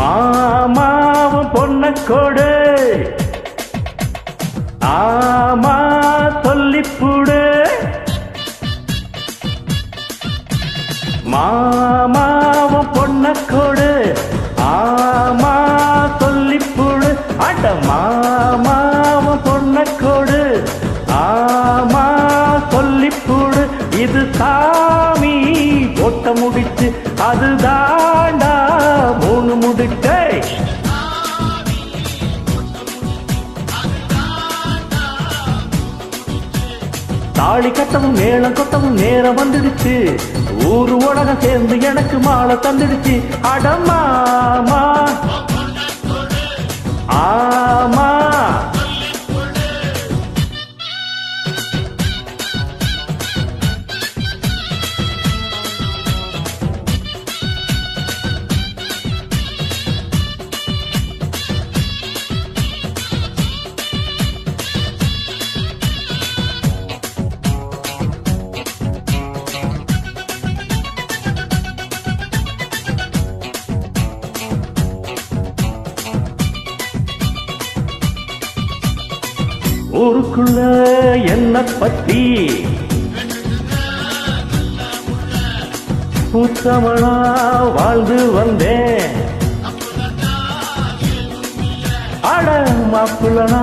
மாமாவும் பொண்ண கொடு. ஆமா சொல்லிப்புடு மாமாவும் பொண்ண கொடு. ஆமா சொல்லிப்புடு அட மாமாவும் பொண்ண கொடு. ஆமா சொல்லிப்புடு இது சாமி போட்ட முடிச்சு அது தாண்டா வந்துட்டே தாலி கட்டவும் மேளம் கொட்டவும் நேரம் வந்துடுச்சு. ஊரு உலகம் சேர்ந்து எனக்கு மாலை தந்துடுச்சு. அடமாமா ஊருக்குள்ள என்ன பத்தி? உத்தமனா வாழ்ந்து வந்தேன். அட மாப்பிள்ளனா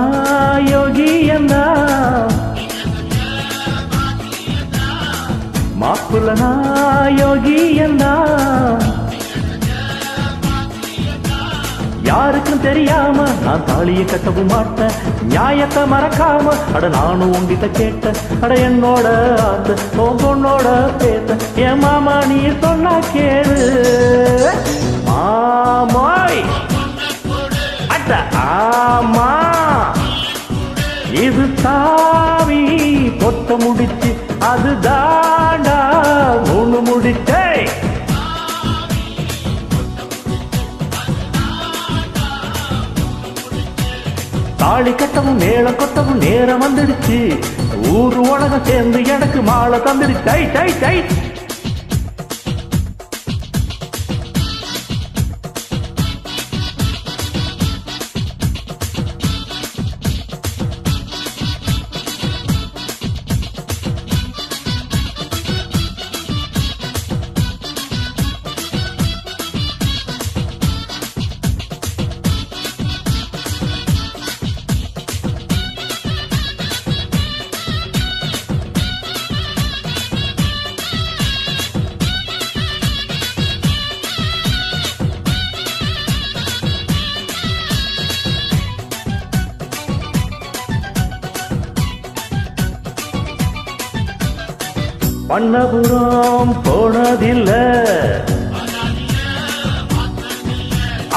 யோகி என்ன மாப்பிள்ளனா யோகி என்ன யாருக்கும் தெரியாம நான் தாலியை கட்டவும் மாட்டேன். நியாயத்தை மறக்காம அட நானும் உங்கிட்ட கேட்டேன். அட என்னோட ஆத்து உன் பொண்ணோட பேத்த. என் மாமா நீ சொன்னா கேளு. மாமாய். அட ஆமா. இது தாவி பொத்த முடிச்சு அதுதான் தாலி கட்டவும் மேளம் கொட்டவும் நேரம் வந்துடுச்சு. ஊர் உலகம் சேர்ந்து எனக்கு மாலை தந்துடுச்சு. டை டை டை பண்ணபுரம் போனதில்ல.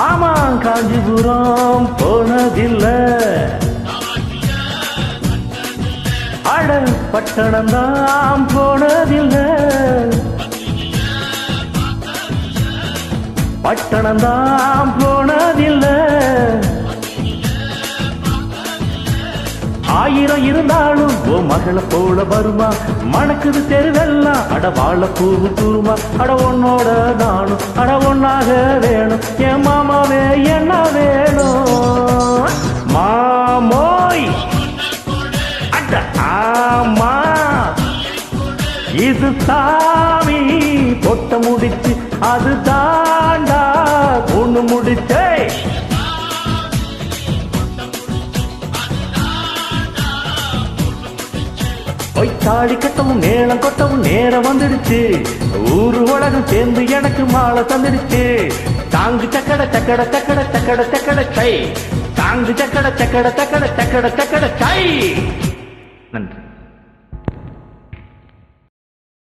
ஆமா காஞ்சிபுரம் போனதில்ல. அட பட்டணம் தான் போனதில்ல. பட்டணம் தான் போனதில்லை. ஆயிரம் இருந்தாலும் ஓ மகளை போல வருமா? மணக்குது தெருவெல்லாம் அட வாழ பூவு தூருமா? அட உன்னோட நானும் அட ஒன்னாக வேணும். என் மாமாவே என்ன வேணும்? மாமோய்! அட ஆமா! இது சாமி பொட்ட முடிச்சு அது தாண்டா. ஒண்ணு முடிச்சே தாடி கட்டவும் மேளம் கொட்டவும் நேரம் வந்துடுச்சு. ஊரு உலகம் சேர்ந்து எனக்கு மாலை தந்துடுச்சு. தாங்கு சக்கட சக்கட சக்கட சக்கட சக்கட சை. தாங்கு சக்கட சக்கட சக்கட சக்கட சக்கட சை. நன்றி.